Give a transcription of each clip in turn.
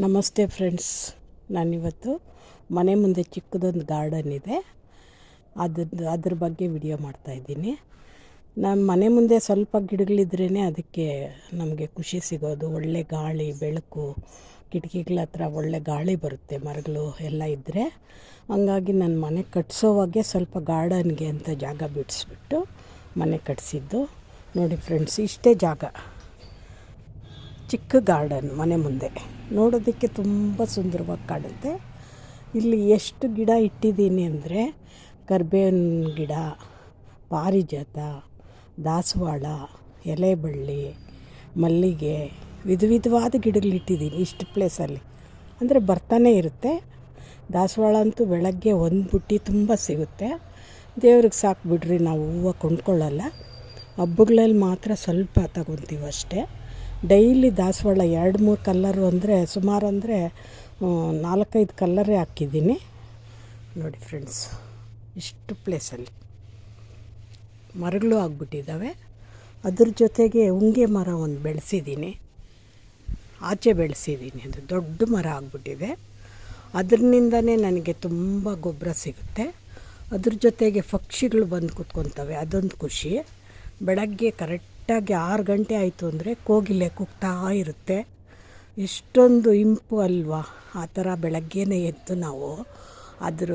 ನಮಸ್ತೆ ಫ್ರೆಂಡ್ಸ್. ನಾನಿವತ್ತು ಮನೆ ಮುಂದೆ ಚಿಕ್ಕದೊಂದು ಗಾರ್ಡನ್ ಇದೆ. ಅದ್ರದ್ದು ಅದ್ರ ಬಗ್ಗೆ ವಿಡಿಯೋ ಮಾಡ್ತಾಯಿದ್ದೀನಿ ನಮ್ಮ ಮನೆ ಮುಂದೆ ಸ್ವಲ್ಪ ಗಿಡಗಳಿದ್ರೇ ಅದಕ್ಕೆ ನಮಗೆ ಖುಷಿ ಸಿಗೋದು. ಒಳ್ಳೆ ಗಾಳಿ, ಬೆಳಕು, ಕಿಟಕಿಗಳ ಹತ್ರ ಒಳ್ಳೆ ಗಾಳಿ ಬರುತ್ತೆ ಮರಗಳು ಎಲ್ಲ ಇದ್ದರೆ ಹಂಗಾಗಿ ನನ್ನ ಮನೆ ಕಟ್ಸೋವಾಗೆ ಸ್ವಲ್ಪ ಗಾರ್ಡನ್ಗೆ ಅಂತ ಜಾಗ ಬಿಡಿಸ್ಬಿಟ್ಟು ಮನೆ ಕಟ್ಸಿದ್ದು. ನೋಡಿ ಫ್ರೆಂಡ್ಸ್, ಇಷ್ಟೇ ಜಾಗ. ಚಿಕ್ಕ ಗಾರ್ಡನ್ ಮನೆ ಮುಂದೆ. ನೋಡೋದಕ್ಕೆ ತುಂಬ ಸುಂದರವಾಗಿ ಕಾಣುತ್ತೆ. ಇಲ್ಲಿ ಎಷ್ಟು ಗಿಡ ಇಟ್ಟಿದ್ದೀನಿ ಅಂದರೆ ಕರ್ಬೇವಿನ ಗಿಡ, ಪಾರಿಜಾತ, ದಾಸವಾಳ, ಎಲೆಬಳ್ಳಿ, ಮಲ್ಲಿಗೆ, ವಿಧ ವಿಧವಾದ ಗಿಡಗಳಿಟ್ಟಿದ್ದೀನಿ ಇಷ್ಟು ಪ್ಲೇಸಲ್ಲಿ ಅಂದರೆ ಬರ್ತಾನೆ ಇರುತ್ತೆ. ದಾಸವಾಳ ಅಂತೂ ಬೆಳಗ್ಗೆ ಒಂದು ಬುಟ್ಟಿ ತುಂಬ ಸಿಗುತ್ತೆ. ದೇವ್ರಿಗೆ ಸಾಕು ಬಿಡ್ರಿ, ನಾವು ಹೂವು ಕೊಂಡ್ಕೊಳ್ಳಲ್ಲ. ಹಬ್ಬಗಳಲ್ಲಿ ಮಾತ್ರ ಸ್ವಲ್ಪ ತಗೊತೀವಿ ಅಷ್ಟೇ. ಡೈಲಿ ದಾಸವಾಳ ಎರಡು ಮೂರು ಕಲ್ಲರು ಅಂದರೆ ಸುಮಾರು ಅಂದರೆ ನಾಲ್ಕೈದು ಕಲ್ಲರೇ ಹಾಕಿದ್ದೀನಿ. ನೋಡಿ ಫ್ರೆಂಡ್ಸ್ ಇಷ್ಟು ಪ್ಲೇಸಲ್ಲಿ ಮರಗಳು ಆಗ್ಬಿಟ್ಟಿದ್ದಾವೆ. ಅದ್ರ ಜೊತೆಗೆ ಉಂಗೆ ಮರ ಒಂದು ಬೆಳೆಸಿದ್ದೀನಿ. ಆಚೆ ಬೆಳೆಸಿದ್ದೀನಿ. ಅದು ದೊಡ್ಡ ಮರ ಆಗಿಬಿಟ್ಟಿದೆ. ಅದರಿಂದನೇ ನನಗೆ ತುಂಬ ಗೊಬ್ಬರ ಸಿಗುತ್ತೆ. ಅದ್ರ ಜೊತೆಗೆ ಪಕ್ಷಿಗಳು ಬಂದು ಕೂತ್ಕೊತವೆ. ಅದೊಂದು ಖುಷಿ. ಬೆಳಗ್ಗೆ ಕರೆಕ್ಟಾಗಿ ಆರು ಗಂಟೆ ಆಯಿತು ಅಂದರೆ ಕೋಗಿಲೆ ಕೂಗ್ತಾ ಇರುತ್ತೆ. ಎಷ್ಟೊಂದು ಇಂಪು ಅಲ್ವಾ? ಆ ಥರ ಬೆಳಗ್ಗೆನೇ ಎದ್ದು ನಾವು ಅದ್ರ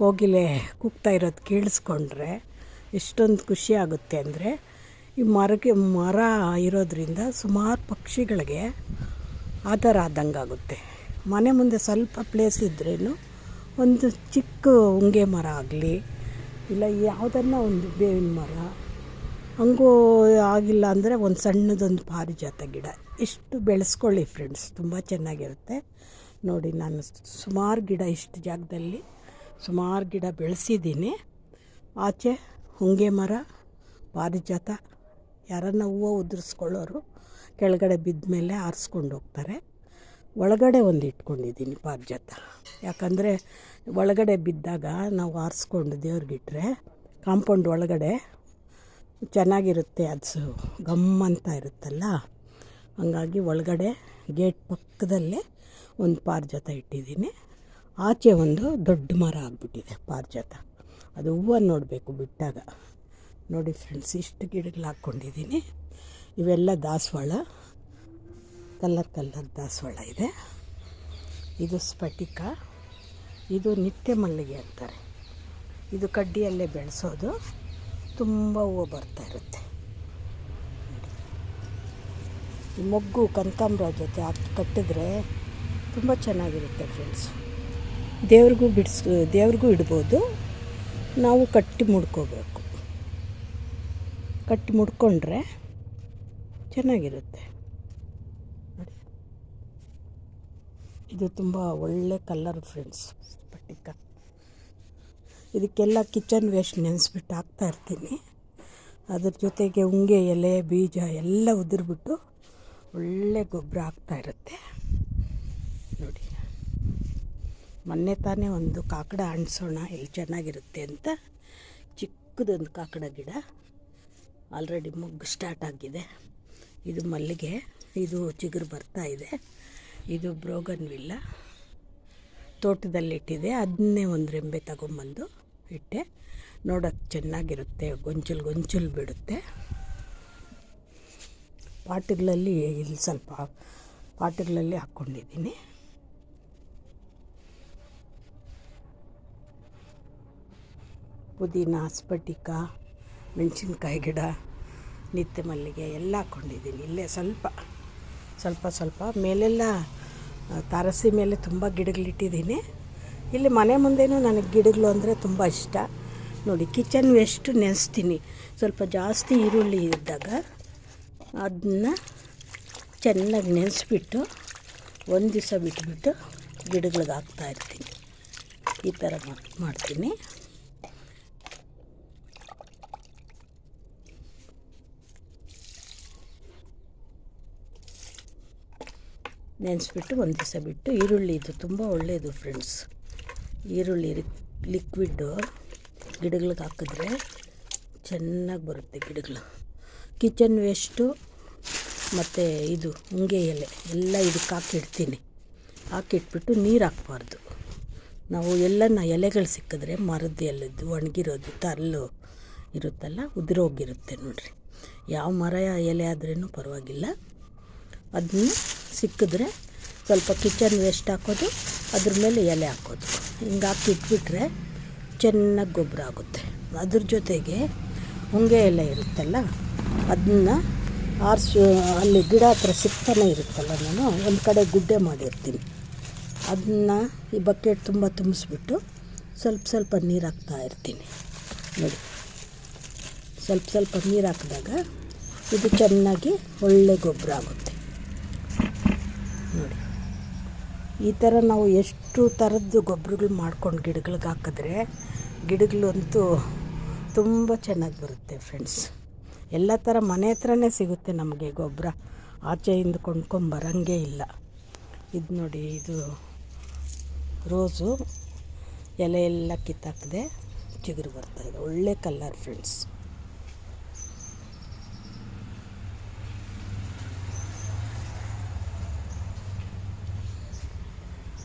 ಕೋಗಿಲೆ ಕೂಗ್ತಾ ಇರೋದು ಕೇಳಿಸ್ಕೊಂಡ್ರೆ ಎಷ್ಟೊಂದು ಖುಷಿ ಆಗುತ್ತೆ ಅಂದರೆ ಈ ಮರಕ್ಕೆ ಮರ ಇರೋದ್ರಿಂದ ಸುಮಾರು ಪಕ್ಷಿಗಳಿಗೆ ಆಧಾರ ಆದಂಗೆ ಆಗುತ್ತೆ. ಮನೆ ಮುಂದೆ ಸ್ವಲ್ಪ ಪ್ಲೇಸ್ ಇದ್ರೇನು ಒಂದು ಚಿಕ್ಕ ಉಂಗೆ ಮರ ಆಗಲಿ, ಇಲ್ಲ ಯಾವುದನ್ನ ಒಂದು ಬೇವಿನ ಮರ ಹಂಗೂ ಆಗಿಲ್ಲ ಅಂದರೆ ಒಂದು ಸಣ್ಣದೊಂದು ಪಾರಿಜಾತ ಗಿಡ. ಇಷ್ಟು ಬೆಳೆಸ್ಕೊಳ್ಳಿ ಫ್ರೆಂಡ್ಸ್ ತುಂಬ ಚೆನ್ನಾಗಿರುತ್ತೆ. ನೋಡಿ, ನಾನು ಸುಮಾರು ಗಿಡ ಇಷ್ಟು ಜಾಗದಲ್ಲಿ ಸುಮಾರು ಗಿಡ ಬೆಳೆಸಿದ್ದೀನಿ. ಆಚೆ ಹೊಂಗೆ ಮರ, ಪಾರಿಜಾತ, ಯಾರನ್ನ ಹೂವು ಉದುರಿಸ್ಕೊಳ್ಳೋರು ಕೆಳಗಡೆ ಬಿದ್ದ ಮೇಲೆ ಆರಿಸ್ಕೊಂಡು ಹೋಗ್ತಾರೆ. ಒಳಗಡೆ ಒಂದು ಇಟ್ಕೊಂಡಿದ್ದೀನಿ ಪಾರಿಜಾತ. ಯಾಕಂದರೆ ಒಳಗಡೆ ಬಿದ್ದಾಗ ನಾವು ಆರಿಸ್ಕೊಂಡು ದೇವ್ರಿಗಿಟ್ರೆ ಕಾಂಪೌಂಡ್ ಒಳಗಡೆ ಚೆನ್ನಾಗಿರುತ್ತೆ, ಅದು ಗಮ್ ಅಂತ ಇರುತ್ತಲ್ಲ? ಹಂಗಾಗಿ ಒಳಗಡೆ ಗೇಟ್ ಪಕ್ಕದಲ್ಲೇ ಒಂದು ಪಾರಿಜಾತ ಇಟ್ಟಿದ್ದೀನಿ. ಆಚೆ ಒಂದು ದೊಡ್ಡ ಮರ ಆಗಿಬಿಟ್ಟಿದೆ ಪಾರಿಜಾತ. ಅದು ಹೂವು ನೋಡಬೇಕು ಬಿಟ್ಟಾಗ. ನೋಡಿ ಫ್ರೆಂಡ್ಸ್ ಇಷ್ಟು ಗಿಡಗಳು ಹಾಕ್ಕೊಂಡಿದ್ದೀನಿ. ಇವೆಲ್ಲ ದಾಸವಾಳ. ಕಲ್ಲರ್ ಕಲ್ಲರ್ ದಾಸವಾಳ ಇದೆ. ಇದು ಸ್ಫಟಿಕ. ಇದು ನಿತ್ಯ ಮಲ್ಲಿಗೆ ಅಂತಾರೆ. ಇದು ಕಡ್ಡಿಯಲ್ಲೇ ಬೆಳೆಸೋದು. ತುಂಬ ಹೂವು ಬರ್ತಾ ಇರುತ್ತೆ. ಈ ಮೊಗ್ಗು ಕನಕಾಂಬ್ರ ಜೊತೆ ಹಾಕಿ ಕಟ್ಟಿದ್ರೆ ತುಂಬ ಚೆನ್ನಾಗಿರುತ್ತೆ ಫ್ರೆಂಡ್ಸ್ ದೇವ್ರಿಗೂ ಬಿಡಿಸ್, ದೇವ್ರಿಗೂ ಇಡ್ಬೋದು. ನಾವು ಕಟ್ಟಿ ಮುಡ್ಕೋಬೇಕು. ಕಟ್ಟಿ ಮುಡ್ಕೊಂಡ್ರೆ ಚೆನ್ನಾಗಿರುತ್ತೆ. ಇದು ತುಂಬ ಒಳ್ಳೆ ಕಲ್ಲರ್ ಫ್ರೆಂಡ್ಸ್ ಸ್ಫಟಿಕ ಇದಕ್ಕೆಲ್ಲ ಕಿಚನ್ ವೇಸ್ಟ್ ನೆನೆಸ್ಬಿಟ್ಟು ಹಾಕ್ತಾ ಇರ್ತೀನಿ. ಅದ್ರ ಜೊತೆಗೆ ಉಂಗೆ ಎಲೆ, ಬೀಜ ಎಲ್ಲ ಉದುರ್ಬಿಟ್ಟು ಒಳ್ಳೆ ಗೊಬ್ಬರ ಆಗ್ತಾ ಇರುತ್ತೆ. ನೋಡಿ. ಮೊನ್ನೆ ತಾನೇ ಒಂದು ಕಾಕಡ ಅಣಿಸೋಣ ಎಲ್ಲಿ ಚೆನ್ನಾಗಿರುತ್ತೆ ಅಂತ ಚಿಕ್ಕದೊಂದು ಕಾಕಡ ಗಿಡ ಆಲ್ರೆಡಿ ಮೊಗ್ಗು ಸ್ಟಾರ್ಟ್ ಆಗಿದೆ. ಇದು ಮಲ್ಲಿಗೆ, ಇದು ಚಿಗುರು ಬರ್ತಾ ಇದೆ. ಇದು ಬ್ರೋಗನ್ ವಿಲ್ಲ ತೋಟದಲ್ಲಿಟ್ಟಿದೆ. ಅದನ್ನೇ ಒಂದು ರೆಂಬೆ ತಗೊಂಬಂದು ಇಟ್ಟೆ. ನೋಡೋಕ್ಕೆ ಚೆನ್ನಾಗಿರುತ್ತೆ, ಗೊಂಚಲು ಗೊಂಚಲು ಬಿಡುತ್ತೆ. ಪಾಟ್ಗಳಲ್ಲಿ ಇಲ್ಲಿ ಸ್ವಲ್ಪ ಪಾಟ್ಗಳಲ್ಲಿ ಹಾಕ್ಕೊಂಡಿದ್ದೀನಿ. ಪುದೀನ, ಸ್ಫಟಿಕ, ಮೆಣಸಿನ್ಕಾಯಿ ಗಿಡ, ನಿತ್ಯ ಮಲ್ಲಿಗೆ ಎಲ್ಲ ಹಾಕ್ಕೊಂಡಿದ್ದೀನಿ. ಇಲ್ಲೇ ಸ್ವಲ್ಪ ಸ್ವಲ್ಪ ಸ್ವಲ್ಪ ಮೇಲೆಲ್ಲ ತಾರಸಿ ಮೇಲೆ ತುಂಬ ಗಿಡಗಳಿಟ್ಟಿದ್ದೀನಿ. ಇಲ್ಲಿ ಮನೆ ಮುಂದೆನೂ ನನಗೆ ಗಿಡಗಳು ಅಂದರೆ ತುಂಬ ಇಷ್ಟ. ನೋಡಿ ಕಿಚನ್ ವೇಸ್ಟ್ ನೆನೆಸ್ತೀನಿ. ಸ್ವಲ್ಪ ಜಾಸ್ತಿ ಈರುಳ್ಳಿ ಇದ್ದಾಗ ಅದನ್ನ ಚೆನ್ನಾಗಿ ನೆನೆಸ್ಬಿಟ್ಟು ಒಂದು ದಿವಸ ಬಿಟ್ಬಿಟ್ಟು ಗಿಡಗಳಿಗೆ ಹಾಕ್ತಾಯಿರ್ತೀನಿ ಈ ಥರ ಮಾಡ್ತೀನಿ. ನೆನೆಸ್ಬಿಟ್ಟು ಒಂದು ದಿವಸ ಬಿಟ್ಟು ಈರುಳ್ಳಿ ಇದು ತುಂಬ ಒಳ್ಳೆಯದು ಫ್ರೆಂಡ್ಸ್ ಈರುಳ್ಳಿ ಲಿಕ್ವಿಡ್ಡು ಗಿಡಗಳಿಗೆ ಹಾಕಿದ್ರೆ ಚೆನ್ನಾಗಿ ಬರುತ್ತೆ ಗಿಡಗಳು. ಕಿಚನ್ ವೇಸ್ಟು ಮತ್ತು ಇದು ಉಂಗೆ ಎಲೆ, ಎಲ್ಲ ಇದಕ್ಕೆ ಹಾಕಿಡ್ತೀನಿ ಹಾಕಿಟ್ಬಿಟ್ಟು ನೀರು ಹಾಕ್ಬಾರ್ದು. ನಾವು ಎಲ್ಲನ ಎಲೆಗಳು ಸಿಕ್ಕಿದ್ರೆ ಮರದ ಎಲೆದು, ಒಣಗಿರೋದು, ತರಲು ಇರುತ್ತಲ್ಲ ಉದುರೋಗಿರುತ್ತೆ ನೋಡಿರಿ. ಯಾವ ಮರ ಎಲೆ ಆದ್ರೂ ಪರವಾಗಿಲ್ಲ. ಅದನ್ನ ಸಿಕ್ಕಿದ್ರೆ ಸ್ವಲ್ಪ ಕಿಚನ್ ವೇಸ್ಟ್ ಹಾಕೋದು, ಅದ್ರ ಮೇಲೆ ಎಲೆ ಹಾಕೋದು. ಹಿಂಗೆ ಹಾಕಿ ಇಟ್ಬಿಟ್ರೆ ಚೆನ್ನಾಗಿ ಗೊಬ್ಬರ ಆಗುತ್ತೆ. ಅದ್ರ ಜೊತೆಗೆ ಹೊಂಗೆ ಎಲ್ಲ ಇರುತ್ತಲ್ಲ ಅದನ್ನ ಆರಿಸು, ಅಲ್ಲಿ ಗಿಡ ಹತ್ರ ಸಿಗ್ತಾನೆ ಇರುತ್ತಲ್ಲ, ನಾನು ಒಂದು ಕಡೆ ಗುಡ್ಡೆ ಮಾಡಿರ್ತೀನಿ. ಅದನ್ನ ಈ ಬಕೆಟ್ ತುಂಬ ತುಂಬಿಸ್ಬಿಟ್ಟು ಸ್ವಲ್ಪ ಸ್ವಲ್ಪ ನೀರು ಹಾಕ್ತಾ ಇರ್ತೀನಿ. ನೋಡಿ, ಸ್ವಲ್ಪ ಸ್ವಲ್ಪ ನೀರು ಹಾಕಿದಾಗ ಇದು ಚೆನ್ನಾಗಿ ಒಳ್ಳೆ ಗೊಬ್ಬರ ಆಗುತ್ತೆ. ನೋಡಿ. ಈ ಥರ ನಾವು ಎಷ್ಟು ಥರದ್ದು ಗೊಬ್ಬರಗಳು ಮಾಡ್ಕೊಂಡು ಗಿಡಗಳಿಗೆ ಹಾಕಿದ್ರೆ ಗಿಡಗಳಂತೂ ತುಂಬ ಚೆನ್ನಾಗಿ ಬರುತ್ತೆ ಫ್ರೆಂಡ್ಸ್. ಎಲ್ಲ ಥರ ಮನೆ ಹತ್ರನೇ ಸಿಗುತ್ತೆ ನಮಗೆ ಗೊಬ್ಬರ. ಆಚೆಯಿಂದ ಕೊಂಡ್ಕೊಂಬರಂಗೇ ಇಲ್ಲ. ಇದು ನೋಡಿ, ಇದು ರೋಸು ಎಲೆ ಎಲ್ಲ ಕಿತ್ತಾಕದೆ ಚಿಗುರು ಬರ್ತಾಯಿದೆ ಒಳ್ಳೆ ಕಲರ್ ಫ್ರೆಂಡ್ಸ್.